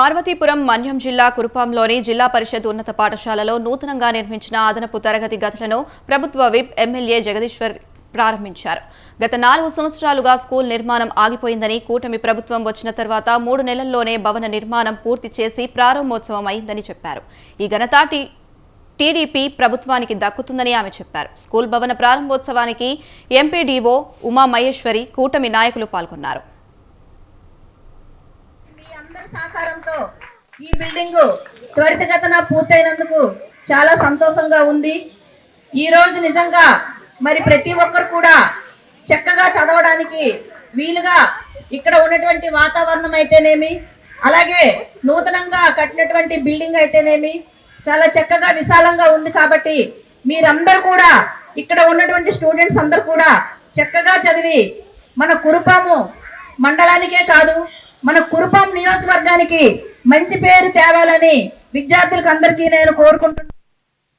పార్వతీపురం మన్యం జిల్లా కురుపాంలోని జిల్లా పరిషత్ ఉన్నత పాఠశాలలో నూతనంగా నిర్మించిన అదనపు తరగతి గదులను ప్రభుత్వ విప్ ఎమ్మెల్యే జగదీశ్వర్ ప్రారంభించారు. గత నాలుగు సంవత్సరాలుగా స్కూల్ నిర్మాణం ఆగిపోయిందని కూటమి ప్రభుత్వం వచ్చిన తర్వాత మూడు నెలల్లోనే భవన నిర్మాణం పూర్తి చేసి ప్రారంభోత్సవం అయిందని చెప్పారు. ఈ ఘనత టీ- టీడీపీ ప్రభుత్వానికి దక్కుతుందని ఆమె చెప్పారు. స్కూల్ భవన ప్రారంభోత్సవానికి ఎంపీడీఓ ఉమా మహేశ్వరి కూటమి నాయకులు పాల్గొన్నారు. అందరి సహకారంతో ఈ బిల్డింగ్ త్వరితగతన పూర్తయినందుకు చాలా సంతోషంగా ఉంది. ఈ రోజు నిజంగా మరి ప్రతి ఒక్కరు కూడా చక్కగా చదవడానికి వీలుగా ఇక్కడ ఉన్నటువంటి వాతావరణం అయితేనేమి అలాగే నూతనంగా కట్టినటువంటి బిల్డింగ్ అయితేనేమి చాలా చక్కగా విశాలంగా ఉంది కాబట్టి మీరందరూ కూడా ఇక్కడ ఉన్నటువంటి స్టూడెంట్స్ అందరూ కూడా చక్కగా చదివి మన కురుపాము మండలానికే కాదు మన కురుపాం నియోజకవర్గానికి మంచి పేరు తేవాలని విద్యార్థులకు అందరికీ నేను కోరుకుంటున్నాను.